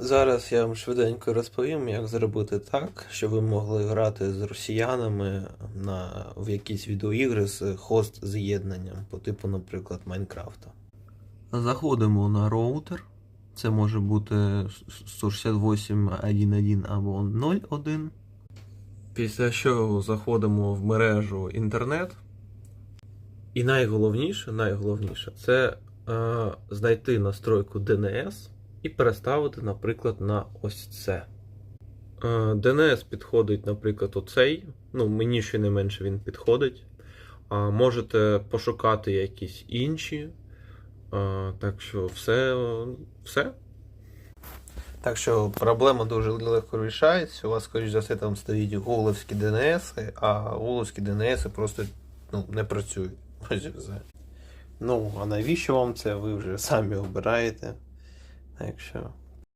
Зараз я вам швиденько розповім, як зробити так, щоб ви могли грати з росіянами на, в якісь відеоігри з хост з'єднанням, по типу, наприклад, Майнкрафта. Заходимо на роутер. Це може бути 168.1.1 або 0.1. Після чого заходимо в мережу інтернет. І найголовніше, найголовніше це е, знайти настройку DNS і переставити, наприклад, на ось це. Е, DNS підходить, наприклад, оцей. Ну, мені ще не менше він підходить. А можете пошукати якісь інші. А, так що все. все. Так що проблема дуже легко вирішається. У вас, скоріш за все, там стоїть гугловські DNS, а гугловські DNS просто ну, не працюють. Ну, а навіщо вам це? Ви вже самі обираєте. Так що.